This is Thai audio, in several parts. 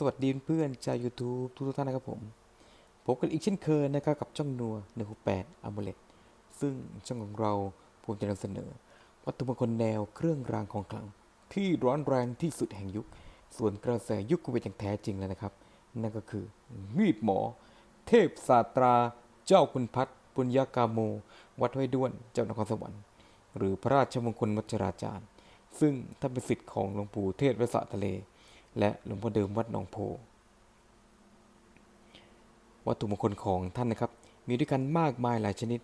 สวัสดีเพื่อนจาก YouTube ทุกท่านนะครับผมพบกันอีกเช่นเคยนะครับกับช่องนัว168 a m u l e t ซึ่งช่องของเราผมจะนำเสนอ วัตถุมงคลแนวเครื่องรางของขลัง ที่ร้อนแรงที่สุดแห่งยุค ส่วนกระแสยุคโควิดอย่างแท้จริงแล้วนะครับ นั่นก็คือมีดหมอ เทพศาสตรา เจ้าคุณพัฒน์ปุญญากาโม วัดห้วยด้วนเจ้านครสวรรค์ หรือพระราชมงคลวัชราจารย์ ซึ่งท่านเป็นศิษย์ของหลวงปู่เทศวสะทะเล และหลวงพ่อเดิมวัดหนองโพ วัตถุมงคลของท่านนะครับ มีด้วยกันมากมายหลายชนิด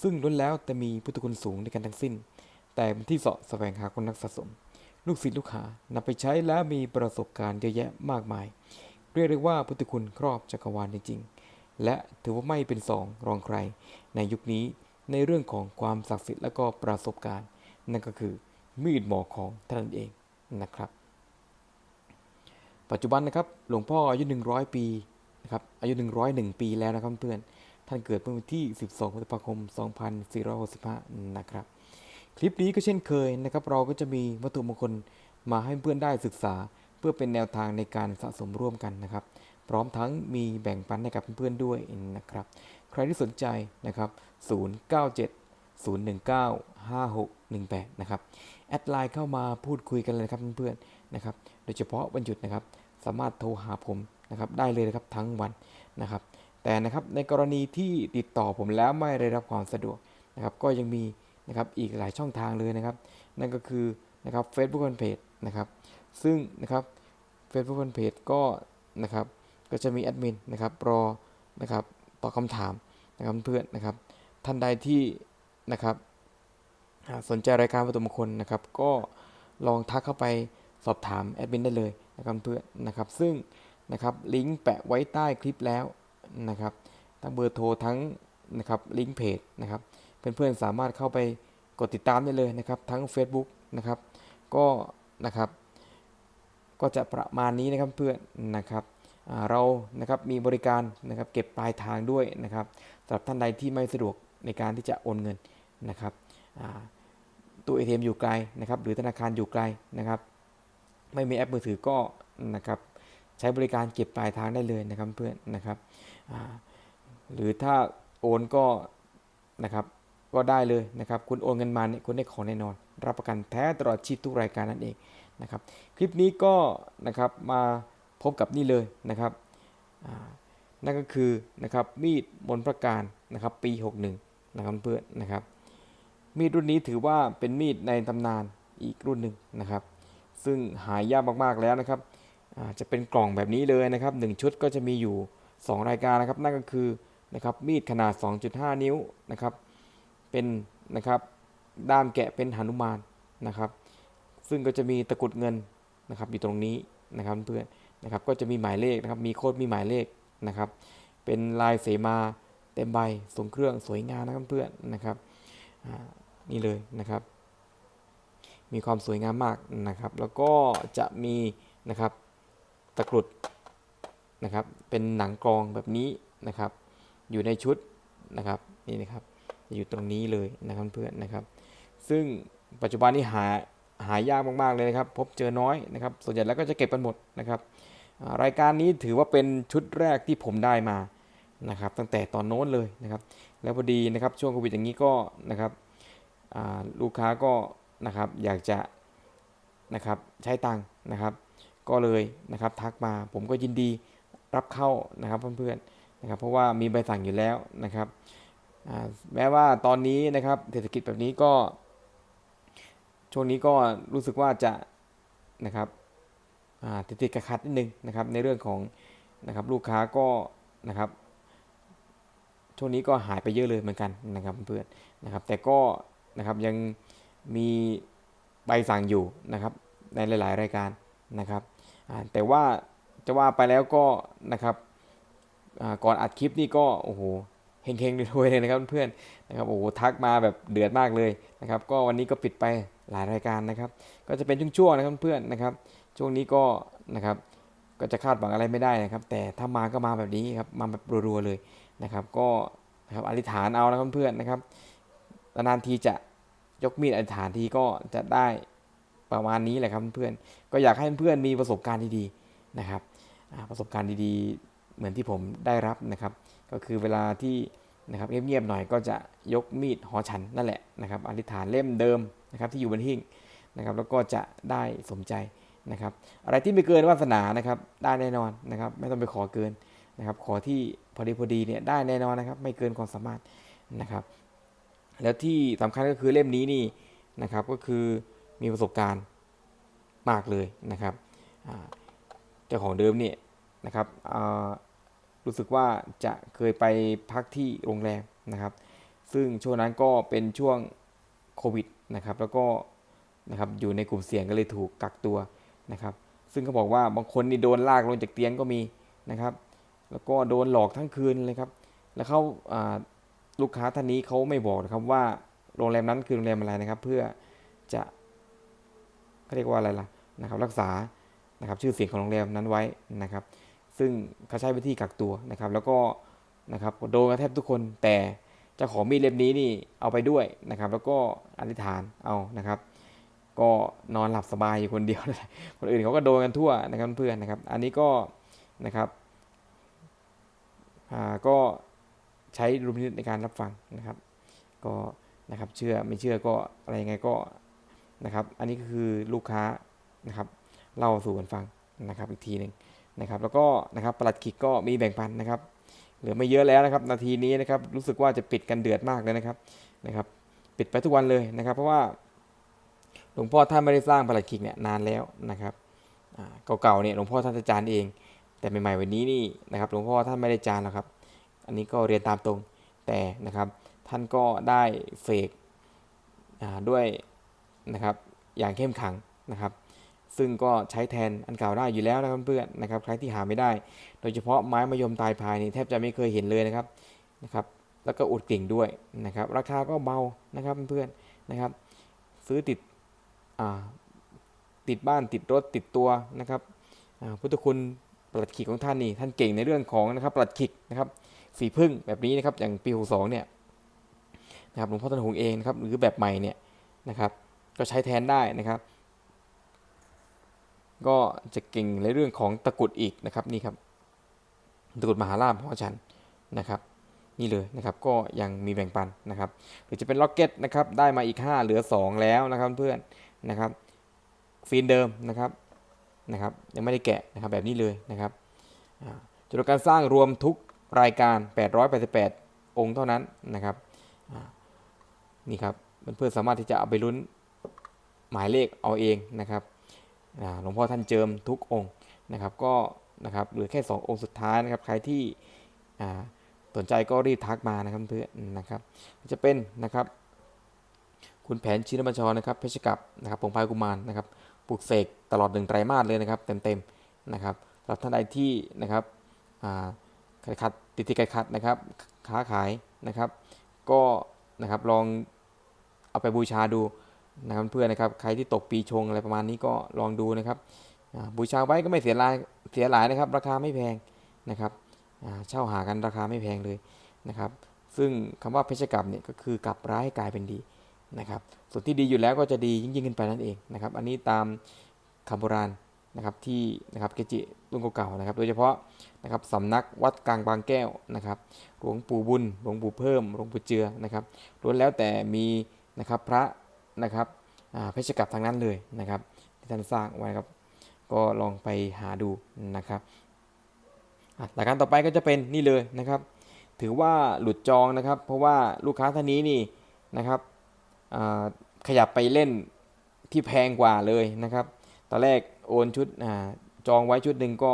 ซึ่งล้วนแล้วแต่มีพุทธคุณสูงในกันทั้งสิ้น แต่เป็นที่เสาะแสวงหาคนนักสะสม ลูกศิษย์ลูกหานำไปใช้แล้วมีประสบการณ์เยอะแยะมากมาย เรียกได้ว่าพุทธคุณครอบจักรวาลจริงๆ และถือว่าไม่เป็นสองรองใคร ในยุคนี้ในเรื่องของความศักดิ์สิทธิ์และก็ประสบการณ์ นั่นก็คือมีดหมอของท่านนั่นเองนะครับ ปัจจุบันนะครับหลวงพ่ออายุ 100 ปีนะครับอายุ 101 ปีแล้วนะครับเพื่อนท่านเกิดเมื่อวันที่ 12 พฤษภาคม 2465 นะครับ คลิปนี้ก็เช่นเคยนะครับ เราก็จะมีวัตถุมงคลมาให้เพื่อนได้ศึกษา เพื่อเป็นแนวทางในการสะสมร่วมกันนะครับ พร้อมทั้งมีแบ่งปันให้กับเพื่อนๆด้วยนะครับ ใครที่สนใจนะครับ 097 019 5618 นะครับ แอดไลน์เข้ามาพูดคุยกันเลยนะครับเพื่อนๆนะครับ โดยเฉพาะวันหยุดนะครับ สามารถโทรหาผมนะครับได้เลยนะครับทั้งวันนะครับ แต่นะครับในกรณีที่ติดต่อผมแล้วไม่ได้รับความสะดวกนะครับก็ยังมีนะครับอีกหลายช่องทางเลยนะครับ นั่นก็คือนะครับ Facebook Fanpage นะครับซึ่งนะครับ Facebook Fanpage ก็นะครับก็จะมีแอดมินนะครับรอนะครับตอบคำถามนะครับเพื่อนนะครับท่านใดที่นะครับสนใจรายการวัตถุมงคลนะครับ ก็ลองทักเข้าไปสอบถามแอดมินได้เลย นะครับเพื่อนนะครับซึ่งนะครับลิงก์แปะไว้ใต้คลิปแล้วนะครับทั้งเบอร์โทรทั้งนะครับลิงก์เพจนะครับเพื่อนๆสามารถเข้าไปกดติดตามได้เลยนะครับทั้ง Facebook นะครับก็นะครับก็จะประมาณนี้นะครับเพื่อนนะครับเรานะครับมีบริการนะครับเก็บปลายทางด้วยนะครับสำหรับท่านใดที่ไม่สะดวกในการที่จะโอนเงินนะครับอ่าตู้ ATM อยู่ไกลนะครับหรือธนาคารอยู่ไกลนะครับ ไม่มีแอปมือถือก็นะครับใช้บริการเก็บปลายทางได้เลยนะครับเพื่อนนะครับหรือถ้าโอนก็นะครับก็ได้เลยนะครับ คุณโอนเงินมาเนี่ยคุณได้ของแน่นอน รับประกันแท้ตลอดชีพทุกรายการนั่นเองนะครับ คลิปนี้ก็นะครับมาพบกับนี่เลยนะครับนั่นก็คือนะครับมีดมนประการนะครับปี 61นะครับเพื่อนนะครับ มีดรุ่นนี้ถือว่าเป็นมีดในตำนานอีกรุ่นหนึ่งนะครับ ซึ่งหายากมากๆแล้วนะครับจะเป็นกล่องแบบนี้เลยนะครับหนึ่งชุดก็จะมีอยู่ 2 รายการนะครับ นั่นก็คือนะครับมีดขนาด 2.5 นิ้วนะครับเป็นนะครับด้ามแกะเป็นหนุมานนะครับ ซึ่งก็จะมีตะกรุดเงินนะครับอยู่ตรงนี้นะครับเพื่อนนะครับก็จะมีหมายเลขนะครับมีโค้ดมีหมายเลขนะครับ เป็นลายเสมาเต็มใบทรงเครื่องสวยงามนะครับเพื่อนนะครับนี่เลยนะครับ มีความสวยงามมากนะครับ แล้วก็จะมีนะครับตะกรุดนะครับเป็นหนังกรองแบบนี้นะครับ อยู่ในชุดนะครับนี่นะครับอยู่ตรงนี้เลยนะครับเพื่อนนะครับ ซึ่งปัจจุบันนี้หาหายากมากๆเลยนะครับ พบเจอน้อยนะครับ ส่วนใหญ่แล้วก็จะเก็บกันหมดนะครับ รายการนี้ถือว่าเป็นชุดแรกที่ผมได้มานะครับ ตั้งแต่ตอนโน้นเลยนะครับ แล้วพอดีนะครับช่วงโควิดอย่างนี้ก็นะครับลูกค้าก็ นะครับ อยากจะนะครับใช้ตังค์นะครับ ก็เลยนะครับทักมาผมก็ยินดีรับเข้านะครับเพื่อนๆนะครับ เพราะว่ามีใบสั่งอยู่แล้วนะครับแม้ว่าตอนนี้นะครับเศรษฐกิจแบบนี้ก็ ช่วงนี้ก็รู้สึกว่าจะนะครับติดติดๆขัดนิดนึงนะครับ ในเรื่องของนะครับลูกค้าก็นะครับช่วงนี้ก็หายไปเยอะเลยเหมือนกันนะครับเพื่อนนะครับ แต่ก็นะครับยัง มีใบสั่งอยู่นะครับในหลาย ๆ รายการนะครับแต่ว่าจะว่าไปแล้วก็นะครับก่อนอัดคลิปนี่ก็โอ้โหเฮงๆรวยๆเลยนะครับเพื่อนนะครับโอ้โหทักมาแบบเดือดมากเลยนะครับ ก็วันนี้ก็ปิดไปหลายรายการนะครับ ก็จะเป็นช่วงๆนะครับเพื่อนนะครับช่วงนี้ก็นะครับก็จะคาดหวังอะไรไม่ได้นะครับ แต่ถ้ามาก็มาแบบนี้ครับมาแบบรัวๆเลยนะครับ ก็นะครับอธิษฐานเอานะครับเพื่อนนะครับนานทีจะ ยกมีดอธิษฐานทีก็จะได้ประมาณนี้แหละครับเพื่อนๆก็อยากให้เพื่อนๆมีประสบการณ์ที่ดีนะครับประสบการณ์ดีๆ เหมือนที่ผมได้รับนะครับ ก็คือเวลาที่นะครับเงียบๆหน่อยก็จะยกมีดหอฉันนั่นแหละนะครับอธิษฐานเล่มเดิมนะครับที่อยู่บนหิ้งนะครับแล้วก็จะได้สมใจนะครับอะไรที่ไม่เกินวาสนานะครับได้แน่นอนนะครับไม่ต้องไปขอเกินนะครับขอที่พอดีพอดีเนี่ยได้แน่นอนนะครับไม่เกินความสามารถนะครับ แล้วที่สำคัญก็คือเล่มนี้นี่นะครับก็คือมีประสบการณ์มากเลยนะครับอ่าเจ้าของเดิมเนี่ยนะครับรู้สึกว่าจะเคยไปพักที่โรงแรมนะครับ ซึ่งช่วงนั้นก็เป็นช่วงโควิดนะครับ แล้วก็นะครับอยู่ในกลุ่มเสี่ยงก็เลยถูกกักตัวนะครับ ซึ่งเขาบอกว่าบางคนนี่โดนลากลงจากเตียงก็มีนะครับ แล้วก็โดนหลอกทั้งคืนเลยครับ แล้วเขาา ลูกค้าท่านนี้เขาไม่บอกนะครับว่าโรงแรมนั้นคือโรงแรมอะไรนะครับ เพื่อจะเขาเรียกว่าอะไรล่ะนะครับ รักษานะครับชื่อเสียงของโรงแรมนั้นไว้นะครับ ซึ่งเขาใช้วิธีกักตัวนะครับ แล้วก็นะครับโดนกันแทบทุกคนแต่เจ้าของมีดเล่มนี้นี่เอาไปด้วยนะครับ แล้วก็อธิษฐานเอานะครับ ก็นอนหลับสบายอยู่คนเดียวคนอื่นเขาก็โดนกันทั่วนะครับเพื่อนนะครับ อันนี้ก็นะครับอ่าก็ ใช้รุมพินิจในการรับฟังนะครับ ก็นะครับเชื่อไม่เชื่อก็อะไรยังไงก็นะครับ อันนี้ก็คือลูกค้านะครับเล่าสู่กันฟังนะครับอีกทีหนึ่งนะครับ แล้วก็นะครับประหลัดขิกก็มีแบ่งปันนะครับเหลือไม่เยอะแล้วนะครับ นาทีนี้นะครับรู้สึกว่าจะปิดกันเดือดมากเลยนะครับนะครับ ปิดไปทุกวันเลยนะครับ เพราะว่าหลวงพ่อท่านไม่ได้สร้างประหลัดขิกเนี่ยนานแล้วนะครับเก่าๆเนี่ยหลวงพ่อท่านจะจานเอง แต่ใหม่ๆวันนี้นี่นะครับหลวงพ่อท่านไม่ได้จานแล้วครับ อันนี้ก็เรียนตามตรงแต่นะครับท่านก็ได้เฟกด้วยนะครับอย่างเข้มขังนะครับ ซึ่งก็ใช้แทนอันเก่าได้อยู่แล้วนะครับเพื่อนนะครับใครที่หาไม่ได้ โดยเฉพาะไม้มะยมตายพายนี่แทบจะไม่เคยเห็นเลยนะครับนะครับ แล้วก็อุดกลิ่งด้วยนะครับ ราคาก็เบานะครับเพื่อนนะครับ ซื้อติดอ่าติดบ้านติดรถติดตัวนะครับอ่าพุทธคุณปลัดขิกของท่านนี่ท่านเก่งในเรื่องของนะครับปลัดขิกนะครับ สีพึ่งแบบนี้นะครับอย่างปี62เนี่ยนะครับหลวงพ่อท่านหงเองนะครับหรือแบบใหม่เนี่ยนะครับ ก็ใช้แทนได้นะครับ ก็จะเก่งในเรื่องของตะกรุดอีกนะครับนี่ครับตะกรุดมหาลาภพ่อชันนะครับ นี่เลยนะครับก็ยังมีแบ่งปันนะครับ หรือจะเป็นล็อกเก็ตนะครับได้มาอีก 5 เหลือ 2 แล้วนะครับเพื่อนนะครับฟิล์มเดิมนะครับนะครับ ยังไม่ได้แกะนะครับแบบนี้เลยนะครับจำนวนการสร้างรวมทุก รายการ 888 องค์เท่านั้นนะครับนี่ครับเพื่อนๆสามารถที่จะเอาไปลุ้นหมายเลขเอาเองนะครับหลวงพ่อท่านเจิมทุกองค์นะครับก็นะครับเหลือแค่ 2 องค์สุดท้ายนะครับใครที่อ่าสนใจก็รีบทักมานะครับเพื่อนนะครับจะเป็นนะครับ คุณแผนชินบัญชรนะครับเพชรกับนะครับผงพายกุมารนะครับปลูกเสกตลอดหนึ่งไตรมาสเลยนะครับเต็มๆนะครับสำหรับท่านใดที่นะครับอ่าใครขัดติดที่ใครขัดนะครับ ค้าขายนะครับ ก็นะครับลองเอาไปบูชาดูนะครับเพื่อนนะครับใครที่ตกปีชงอะไรประมาณนี้ก็ลองดูนะครับบูชาไว้ก็ไม่เสียหลายเสียหลายนะครับ ราคาไม่แพงนะครับเช่าหากันราคาไม่แพงเลยนะครับ ซึ่งคำว่าเพชรกรรมเนี่ยก็คือกลับร้ายกลายเป็นดีนะครับ ส่วนที่ดีอยู่แล้วก็จะดียิ่งยิ่งขึ้นไปนั่นเองนะครับ อันนี้ตามคำโบราณ นะครับที่นะครับเกจิรุ่นเก่าๆนะครับ โดยเฉพาะนะครับสำนักวัดกลางบางแก้วนะครับ หลวงปู่บุญ หลวงปู่เพิ่ม หลวงปู่เจือนะครับล้วนแล้วแต่มีนะครับพระนะครับอ่าเพชรกรรมทางนั้นเลยนะครับ ที่ท่านสร้างไว้ครับ ก็ลองไปหาดูนะครับอะรายการต่อไปก็จะเป็นนี่เลยนะครับ ถือว่าหลุดจองนะครับ เพราะว่าลูกค้าท่านนี้นี่นะครับอ่าขยับไปเล่นที่แพงกว่าเลยนะครับ ตอนแรก โอนชุดอ่าจองไว้ชุดหนึ่งก็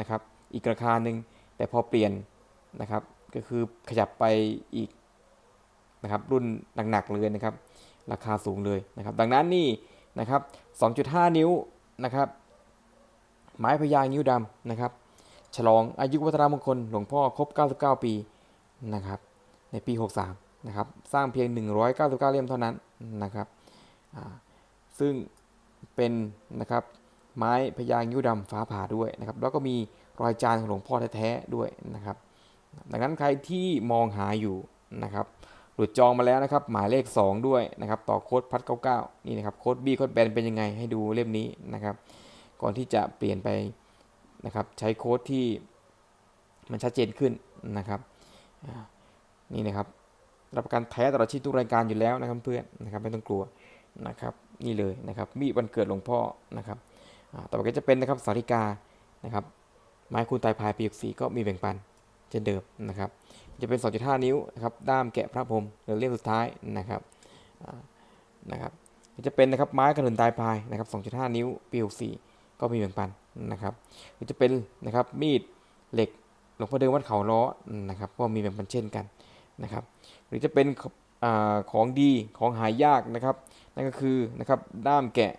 นะครับอีกราคาหนึ่งแต่พอเปลี่ยนนะครับก็คือขยับไปอีกนะครับรุ่นหนักๆเลยนะครับ ราคาสูงเลยนะครับ ดังนั้นนี่นะครับ 2.5 นิ้วนะครับ ไม้พญางิ้วดำนะครับ ฉลองอายุวัฒนมงคลหลวงพ่อครบ 99 ปีนะครับ ในปี 63 นะครับ สร้างเพียง 199 เล่มเท่านั้นนะครับอ่าซึ่งเป็นนะครับ ไม้พญางิ้วดำฟ้าผ่าด้วยนะครับ แล้วก็มีรอยจานของหลวงพ่อแท้ๆด้วยนะครับ ดังนั้นใครที่มองหาอยู่นะครับหลุดจองมาแล้วนะครับ หมายเลข 2 ด้วยนะครับ ต่อโค้ดพัด99 นี่นะครับโค้ด B โค้ดแบนเป็นยังไงให้ดูเล่มนี้นะครับ ก่อนที่จะเปลี่ยนไปนะครับใช้โค้ดที่มันชัดเจนขึ้นนะครับนี่นะครับรับประกันแท้ตลอดชีพทุกรายการอยู่แล้วนะครับเพื่อนนะครับไม่ต้องกลัวนะครับ นี่เลยนะครับมีวันเกิดหลวงพ่อนะครับ ต่อไปก็จะเป็นนะครับสาริกานะครับไม้คูณตายพายปีกสีก็มีแบ่งปันเช่นเดิมนะครับ จะเป็น 2.5 นิ้วนะครับด้ามแกะพระพรมหรือเล่มสุดท้ายนะครับนะครับจะเป็นนะครับไม้กระหนุนตายพายนะครับ 2.5 นิ้วปี64ก็มีแบ่งปันนะครับหรือจะเป็นนะครับมีดเหล็กหลวงพ่อเดิมวัดเขาล้อนะครับ ก็มีแบ่งปันเช่นกันนะครับ หรือจะเป็นอของดีของหายากนะครับ นั่นก็คือนะครับด้ามแกะ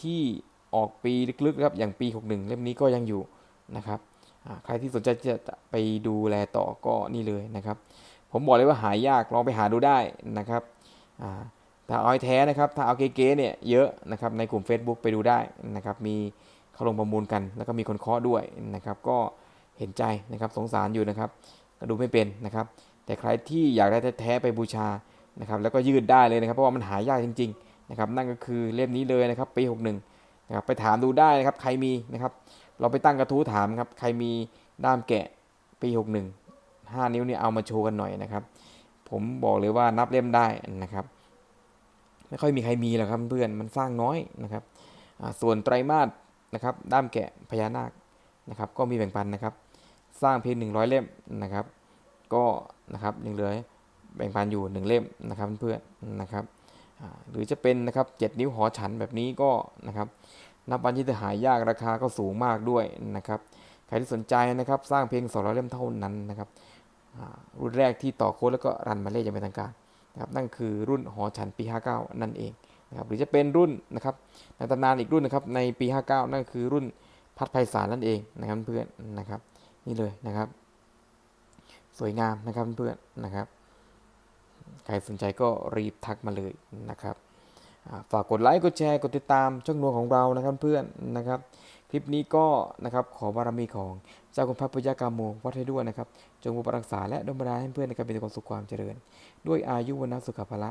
ที่ ออกปีลึกๆครับอย่างปี 61 เล่มนี้ก็ยังอยู่นะครับใครที่สนใจจะไปดูแลต่อก็นี่เลยนะครับ ผมบอกเลยว่าหายากลองไปหาดูได้นะครับถ้าเอาแท้นะครับถ้าเอาเก๋ๆเนี่ยเยอะนะครับในกลุ่ม Facebook ไปดูได้นะครับ มีเขาลงประมูลกัน แล้วก็มีคนเคาะด้วยนะครับ ก็เห็นใจนะครับสงสารอยู่นะครับก็ดูไม่เป็นนะครับ แต่ใครที่อยากได้แท้ๆไปบูชานะครับ แล้วก็ยืดได้เลยนะครับ เพราะว่ามันหายากจริง ๆ นะครับ นั่นก็คือเล่มนี้เลยนะครับปี 61 นะครับไปถามดูได้นะครับ ใครมีนะครับ เราไปตั้งกระทู้ถามครับ ใครมีด้ามแกะปี 61 5 นิ้วเนี่ยเอามาโชว์กันหน่อยนะครับ ผมบอกเลยว่านับเล่มได้นะครับ ไม่ค่อยมีใครมีหรอกครับเพื่อนมันสร้างน้อยนะครับ ส่วนไตรมาสนะครับ ด้ามแกะพญานาคนะครับ ก็มีแบ่งปันนะครับ สร้างเพียง100 เล่มนะครับ ก็นะครับยังเหลือแบ่งปันอยู่ 1 เล่มนะครับเพื่อนนะครับ หรือจะเป็นนะครับ 7 นิ้วหอฉันแบบนี้ก็นะครับนับวันที่จะหายากราคาก็สูงมากด้วยนะครับใครที่สนใจนะครับสร้างเพียง200เล่มเท่านั้นนะครับรุ่นแรกที่ต่อโค้ดแล้วก็รันมาเล่ย่างเป็นทางการนะครับนั่นคือรุ่นหอฉันปี 59 นั่นเองนะครับหรือจะเป็นรุ่นนะครับในตำนานอีกรุ่นนะครับในปี 59 นั่นคือรุ่นพัดไพศาลนั่นเองนะครับเพื่อนนะครับ นี่เลยนะครับ สวยงามนะครับเพื่อนนะครับ ใครสนใจก็รีบทักมาเลยนะครับฝากกดไลค์กดแชร์กดติดตามช่องนัวของเรานะครับเพื่อนนะครับคลิปนี้ก็นะครับขอบารมีของเจ้าคุณพระพุทธกาโมวัดให้ด้วยนะครับ จงปกปักรักษาและดลบันดาลให้เพื่อนในการเป็นความสุขความเจริญ ด้วยอายุวันนะสุขภาละ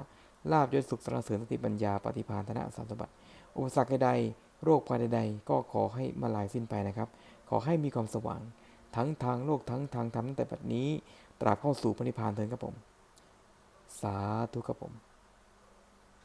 ลาบยศสุขสรรเสริญสติปัญญาปฏิภาณธนะสารสมบัติ อุปสรรคใดๆโรคภัยใดๆ ก็ขอให้มาลายสิ้นไปนะครับ ขอให้มีความสว่าง ทั้งทางโลกทั้งทางธรรมตั้งแต่บัดนี้ ตราบเข้าสู่พระนิพพานเถิดครับผม สาธุครับผม